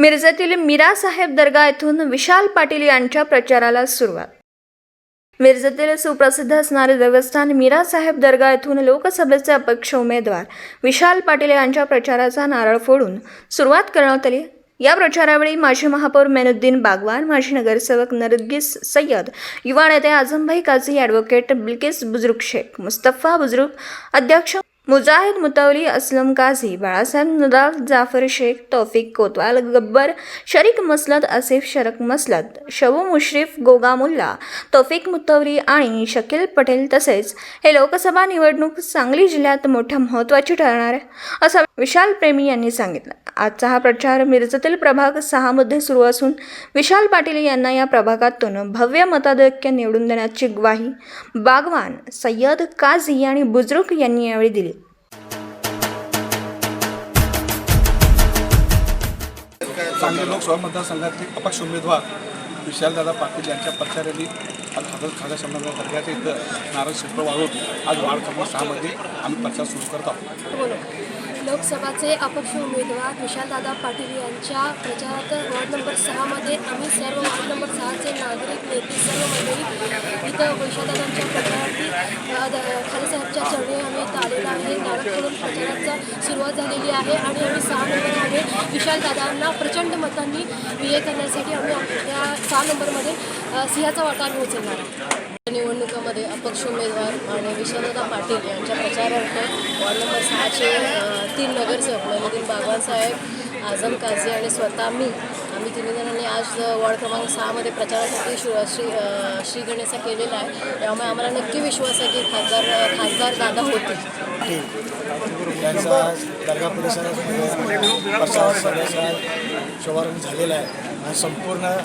मिरजेतील मीरासाहेब दर्गा येथून विशाल पाटील यांच्या प्रचाराला सुरुवात. मिरजेतील सुप्रसिद्ध असणारे देवस्थान मीरासाहेब दर्गा येथून लोकसभेचे अपक्ष उमेदवार विशाल पाटील यांच्या प्रचाराचा नारळ फोडून सुरुवात करण्यात आली. या प्रचारावेळी माजी महापौर मेनुद्दीन बागवान माजी नगरसेवक नरगिस सय्यद युवा नेते आझमभाई काझी ॲडव्होकेट बिल्किस बुजुर्ग शेख मुस्तफा बुजुर्ग अध्यक्ष मुजाहिद मुतवली असलम काझी बाळासाहेब नदाफ जाफर शेख तौफिक कोतवाल गब्बर शरीक मसलत आसिफ शरक मसलत शबू मुश्रीफ गोगा मुल्ला तौफिक मुत्तवरी आणि शकील पटेल तसेच हे लोकसभा निवडणूक सांगली जिल्ह्यात मोठ्या महत्त्वाची ठरणार आहे असं विशाल प्रेमी यांनी सांगितलं. आजचा हा प्रचार मिरजेतील प्रभाग सहामध्ये सुरू असून विशाल पाटील यांना या प्रभागातून भव्य मताधिक्य निवडून देण्याची ग्वाही बागवान सय्यद काझी आणि बुजुर्ग यांनी यावेळी दिली. सांगली लोकसभा मतदारसंघातील अपक्ष उमेदवार विशालदादा पाटील यांच्या प्रचाराने आज खासदार खाजा संबंध दर्ग्याच्या इथं नारळ शिल्प वाढवून आज वाढ क्रमांक सहामध्ये आम्ही प्रचार सुरू करत आहोत. लोकसभाचे अपक्ष उमेदवार विशालदादा पाटील यांच्या प्रचारात वॉर्ड नंबर सहामध्ये आम्ही सर्व वॉर्ड नंबर सहाचे नागरिक नेते सर्व मंडळी इथं विशालदादांच्या प्रचारार्थी अ, खालेसाहेबच्या चरणी आम्ही इथं आलेलो आहे. नारळकडून प्रचाराचा सुरुवात झालेली आहे आणि आम्ही सहा विशाल दादांना प्रचंड मतांनी विजय करण्यासाठी आम्ही या सहा नंबरमध्ये सिंहाचा वाटा आम्ही उचलणार आहे निवडणुकामध्ये अपक्ष उमेदवार आणि विश्वनाथा पाटील यांच्या प्रचारार्थ वॉर्ड नंबर सहाचे तीन नगरसेवक नैनुद्दीन बागवान साहेब आझम काझी आणि स्वतः मी आम्ही तिन्ही जणांनी आज वॉर्ड क्रमांक सहामध्ये प्रचारासाठी श्री श्री श्री गणेशा केलेला आहे. त्यामुळे आम्हाला नक्की विश्वास आहे की खासदार खासदार दादा होतील. त्यांचा दर्गा परिसरात प्रचार सभेचा शुभारंभ झालेला आहे. आणि संपूर्ण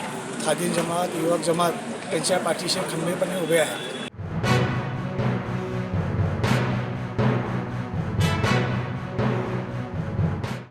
खादी जमात युवक जमात त्यांच्या पाठीशी खंबीरपणे उभे आहे.